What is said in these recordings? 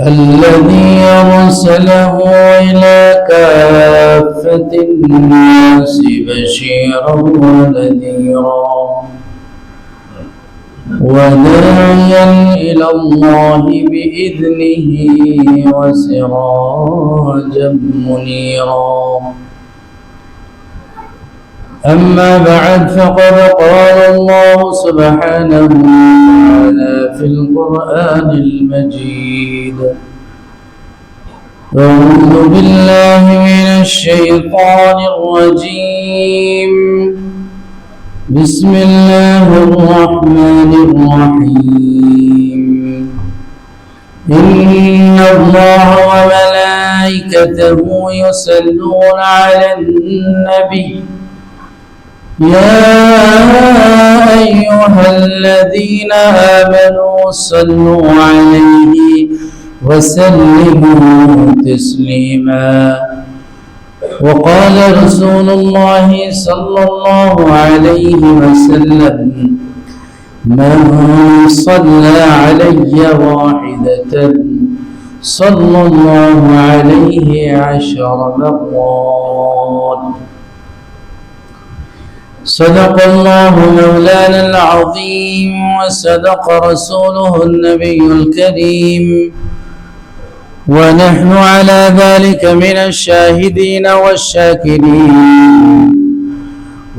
الذي أرسله إلى كافة الناس بشيرا ونذيرا وداعيا إلى الله بإذنه وسراجا منيرا أما بعد فقد قال الله سبحانه وتعالى في القرآن المجيد أعوذ بالله من الشيطان الرجيم. بسم الله الرحمن الرحيم. إن الله وملائكته يصلون على النبي يا أيها الذين آمنوا صلوا عليه وسلموا تسليما. وقال رسول الله صلى الله عليه وسلم من صلى علي واحدة صلى الله عليه عشر مرات. صدق الله مولانا العظيم وصدق رسوله النبي الكريم ونحن على ذلك من الشاهدين والشاكرين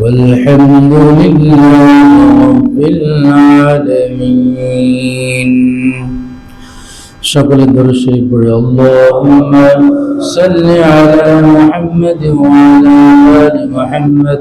والحمد لله رب العالمين সকলে দরুদ শরীফ পড়ে আল্লাহুম্মা সাল্লি আলা মুহাম্মদ ওয়া আলা আলি মুহাম্মদ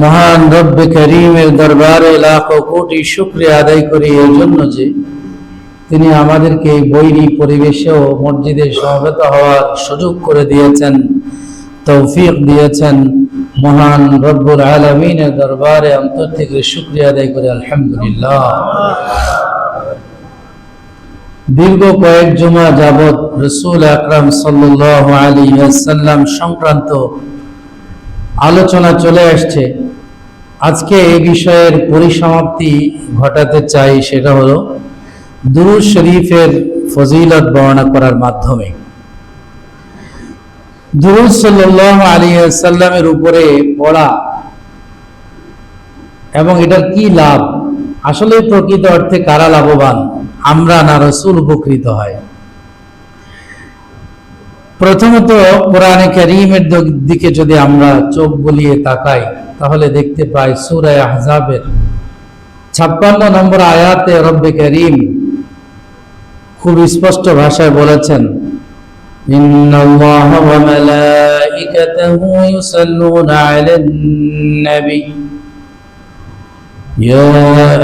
মহান রব্বে করিমের দরবারে লাখো কোটি শুক্রিয়া আদায় করি এর জন্য যে তিনি আমাদেরকে এই বৈরী পরিবেশেও মসজিদে সমবেত হওয়ার সুযোগ করে দিয়েছেন, তৌফিক দিয়েছেন। মহান রব্বুল আলমিনের দরবারে অন্তর থেকে শুক্রিয়া আদায় করি, আলহামদুলিল্লাহ। দীর্ঘ কয়েক জমা যাবৎ রসুল আকরাম সাল্লাহ আলী সংক্রান্ত আলোচনা চলে আসছে। আজকে এই বিষয়ের পরিসমাপ্তি ঘটাতে চাই সেটা হলো দুরুজ শরীফের ফজিলত বর্ণনা করার মাধ্যমে। দুরুজ সাল্লাহ আলী সাল্লামের উপরে পড়া এবং এটার কি লাভ? আসলে প্রকৃত অর্থে কারা লাভবান? আমরা না রসুল উপকৃত হয়। প্রথমত কোরআনে করিমের দিকে যদি আমরা চোখ বলিয়ে তাকাই তাহলে দেখতে পাই সুরায় আহজাবের ছাপ্পান্ন নম্বর আয়াতে রব্বে করিম খুব স্পষ্ট ভাষায় বলেছেন إن الله وملائكته يصلون على النبي يا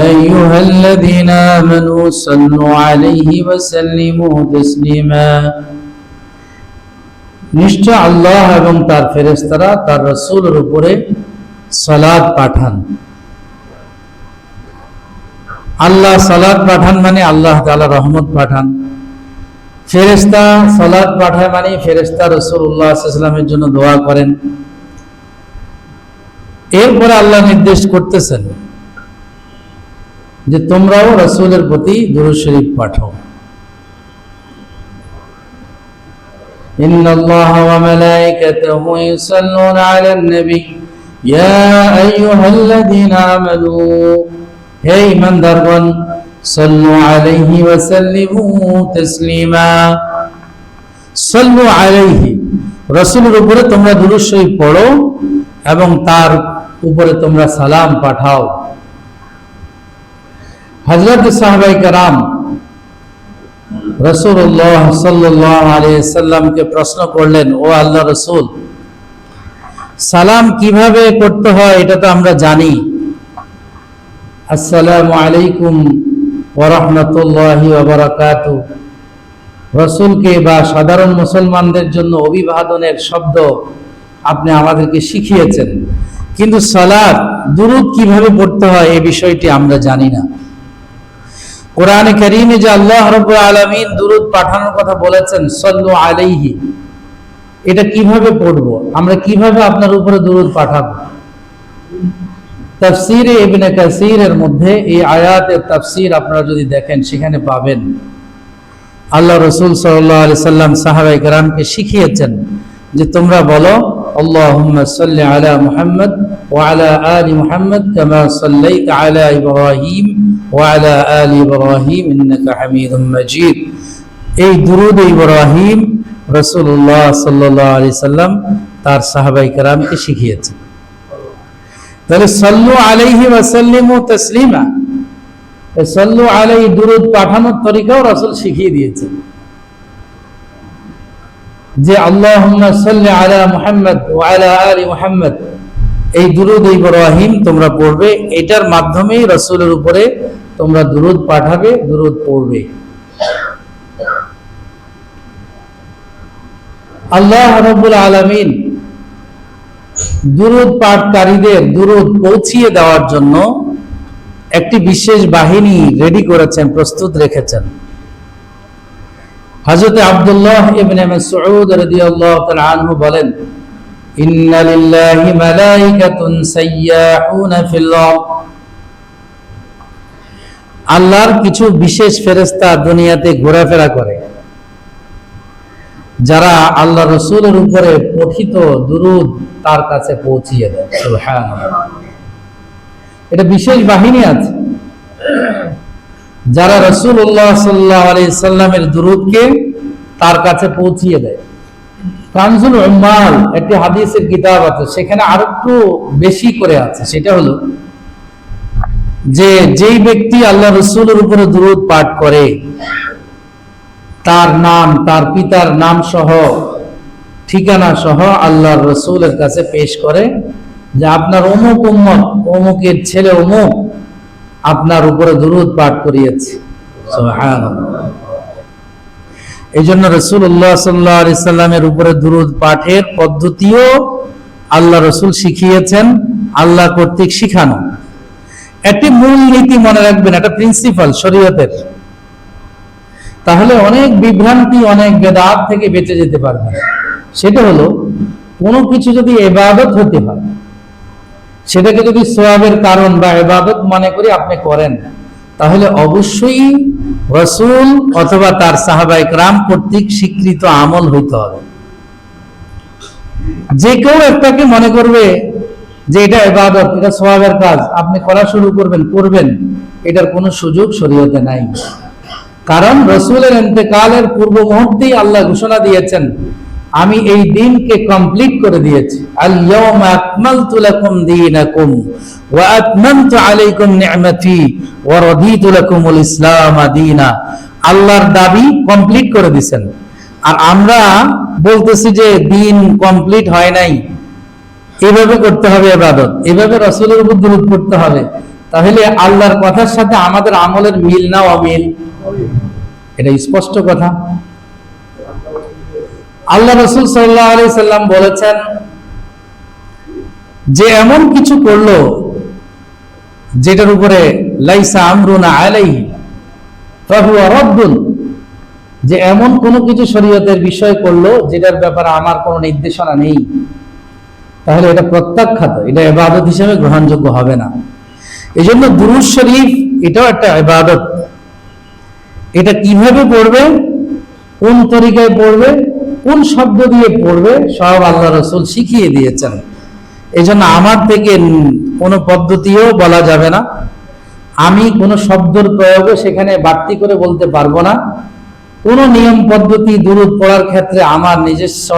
أيها الذين آمنوا صلوا عليه وسلموا تسليما নিশ্চয় আল্লাহ এবং তার ফেরেস্তারা তার রসুলের উপরে সালাদ পাঠান। আল্লাহ সালাদ পাঠান মানে আল্লাহ তালা রহমত পাঠান। ফেরেস্তা সালাদ পাঠায় মানে ফেরেস্তা রসুল্লাহ ইসলামের জন্য দোয়া করেন। এরপরে আল্লাহ নির্দেশ করতেছেন যে তোমরাও রসুলের প্রতি দুরু শরীফ পাঠাও। ইন্নাল্লাহ ওয়া মালাইকাতুহু ইউসাল্লুনা আলান নবী يا أيها الذين آمنوا হে ইমানদারগণ صلوا عليه وسلموا تسليما صلوا عليه রসুলের উপরে তোমরা দুরূদ শরীফ পড়ো এবং তার উপরে তোমরা সালাম পাঠাও হযরত সাহাবাই کرام রসুল্লাহ সাল্লাহ আলিয়াল্লামকে প্রশ্ন করলেন ও আল্লাহ রসুল সালাম কীভাবে করতে হয়, এটা তো আমরা জানি। আসসালামু আলাইকুম ওরহমতুল্লাহি ওবরাকাত রসুলকে বা সাধারণ মুসলমানদের জন্য অভিবাদনের শব্দ আপনি আমাদেরকে শিখিয়েছেন। কিন্তু সালাদ দুরুদ কীভাবে পড়তে হয়, এই বিষয়টি আমরা জানি না। কোরআনে কারিমে যে আল্লাহ রব্বুল আলামিন দুরুদ পাঠানোর কথা বলেছেন, সল্লু আলাইহি। এটা কীভাবে পড়ব? আমরা কীভাবে আপনার উপরে দুরুদ পাঠাবো? তাফসিরে মধ্যে এই আয়াতের তাফসির আপনারা যদি দেখেন, সেখানে পাবেন। আল্লাহ রসুল সাল্লাল্লাহু আলাইহি সাল্লাম সাহাবাই শিখিয়েছেন যে তোমরা বলো আলা ওয়া আলা আলি মুহাম্মদ আলা আলা আলি এই দুরুদ ইব্রাহিম রাসূলুল্লাহ সাল্লাল্লাহু আলাইহি সাল্লাম তার সাহাবাই কেরামকে শিখিয়েছেন। তাহলে সল্লু আলাইহি ওয়াসাল্লিমু তাসলিমা, এই সল্লু আলাইহি দুরুদ পাঠানোর তরিকাও রাসূল শিখিয়ে দিয়েছেন। যে আল্লাহুম্মা সাল্লি আলা মুহাম্মদ ওয়া আলা আলি মুহাম্মদ, এই দুরুদ ইব্রাহিম তোমরা পড়বে, এটার মাধ্যমেই রাসূলের উপরে তোমরা দুরুদ পাঠাবে, দুরুদ পড়বে। আল্লাহ রাব্বুল আলামিন দুরুদ পাঠকারীদের দুরুদ পৌঁছিয়ে দেওয়ার জন্য একটি বিশেষ বাহিনী রেডি করেছেন, প্রস্তুত রেখেছেন। ইবনে মাসউদ রাদিয়াল্লাহু তাআলা আনহু বলেন, ইন্না লিল্লাহি মালাইকাতুন সাইয়াহুনা ফিল আল্লাহর কিছু বিশেষ ফেরেশতা দুনিয়াতে ঘোরাফেরা করে। যারা আল্লাহ রসুলের উপরে পঠিত দুরুদ তার কাছে পৌঁছিয়ে দেয়। এটা বিশেষ বাহিনী আছে। যারা রসুল্লাহ সাল্লাহ আলি সাল্লামের দুরুদকে তার কাছে পৌঁছিয়ে দেয়। কানজুল উম্মাল একটি হাদিসের কিতাব আছে, সেখানে আর একটু বেশি করে আছে। সেটা হলো যে যেই ব্যক্তি আল্লাহ রসুলের উপরে দুরুদ পাঠ করে তার নাম, তার পিতার নাম সহ, ঠিকানা সহ আল্লাহর রসুলের কাছে পেশ করে যে আপনার অমুক উম্মত, অমুকের ছেলে অমুক আপনার উপরে দুরুদ পাঠ করিয়েছে। এই জন্য রসুল্লাহ সাল্লাহ সাল্লামের উপরে দুরুদ পাঠের পদ্ধতিও আল্লাহ রসুল শিখিয়েছেন আল্লাহ কর্তৃক শিখানো। একটি মূল নীতি মনে রাখবেন একটা প্রিন্সিপাল শরীয়তের। তাহলে অনেক বিভ্রান্তি, অনেক বেদাত থেকে বেঁচে যেতে পারবে। সেটা হলো, কোনো কিছু যদি এবাদত হতে হয়, সেটাকে যদি সোয়াবের কারণ বা এবাদত মনে করে আপনি করেন, তাহলে অবশ্যই রসুল অথবা তার সাহাবাই রাম কর্তৃক স্বীকৃত আমল হইতে হবে। যে কেউ একটাকে মনে করবে যে এটা এবাদত, এটা সোয়াবের কাজ, আপনি করা শুরু করবেন করবেন, এটার কোনো সুযোগ শরীয়তে নাই। কারণ রসুলের ইন্তেকালের পূর্ব মুহূর্তেই আল্লাহ ঘোষণা দিয়েছেন, আমি এই দিনকে কমপ্লিট করে দিয়েছি। আল ইয়াউমা আকমালতু লাকুম ওয়া আতমামতু আলাইকুম নি'মাতি ওয়া রাদিতু লাকুমুল ইসলাম দীনা। আল্লাহর দাবি কমপ্লিট করে দিবেন আর আমরা বলতেছি যে দিন কমপ্লিট হয় নাই। এভাবে করতে হবে ইবাদত, এভাবে রাসূলের উপর দরুদ পড়তে হবে। তাহলে আল্লাহর কথার সাথে আমাদের আমলের মিল না অমিল। এটা স্পষ্ট কথা। আল্লাহ রসুল সাল্লাহ আলি সাল্লাম বলেছেন, যে এমন কিছু করল, যেটার উপরে লাইসা আমরুনা আলাই ফাহুয়া রদ্দুন যে এমন কোন কিছু শরীয়তের বিষয় করল, যেটার ব্যাপারে আমার কোনো নির্দেশনা নেই, তাহলে এটা প্রত্যাখ্যাত, এটা এবাদত হিসেবে গ্রহণযোগ্য হবে না। এই জন্য দুরুজ শরীফ এটাও একটা এবাদত এটা কীভাবে পড়বে? কোন তরিকায় পড়বে? কোন শব্দ দিয়ে পড়বে? সব আল্লাহ রসুল শিখিয়ে দিয়েছেন। এই জন্য আমার থেকে কোনো পদ্ধতিও বলা যাবে না। আমি কোনো শব্দের প্রয়োগে সেখানে বাড়তি করে বলতে পারব না। কোনো নিয়ম পদ্ধতি দুরুদ পড়ার ক্ষেত্রে আমার নিজস্ব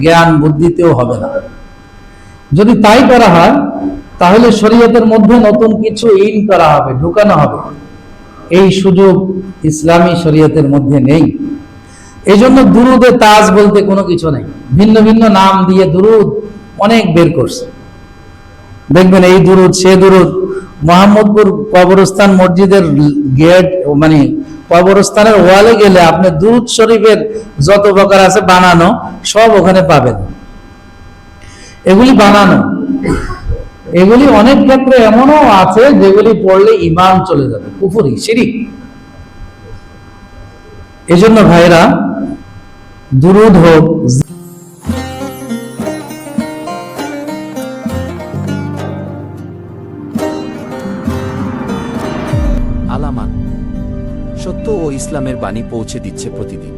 জ্ঞান বুদ্ধিতেও হবে না। যদি তাই করা হয়, তাহলে শরীয়তের মধ্যে নতুন কিছু ইন করা হবে, ঢুকানো হবে। এই সুযোগ ইসলামী শরীয়তের মধ্যে নেই। এজন্য দুরুদে তাজ বলতে কোনো কিছু নেই। ভিন্ন ভিন্ন নাম দিয়ে দুরুদ অনেক বের করছে। দেখবেন এই দুরুদ, সে দুরুদ মোহাম্মদপুর কবরস্থান মসজিদের গেট মানে কবরস্থানের ওয়ালে গেলে আপনি দুরুদ শরীফের যত প্রকার আছে বানানো সব ওখানে পাবেন। এগুলি বানানো। এগুলি অনেক ক্ষেত্রে এমনও আছে যেগুলি পড়লে ইমান চলে যাবে। কুফুরি, শিরিক। এজন্য ভাইরা দুরুদ হোক আলামান সত্য ও ইসলামের বাণী পৌঁছে দিচ্ছে প্রতিদিন।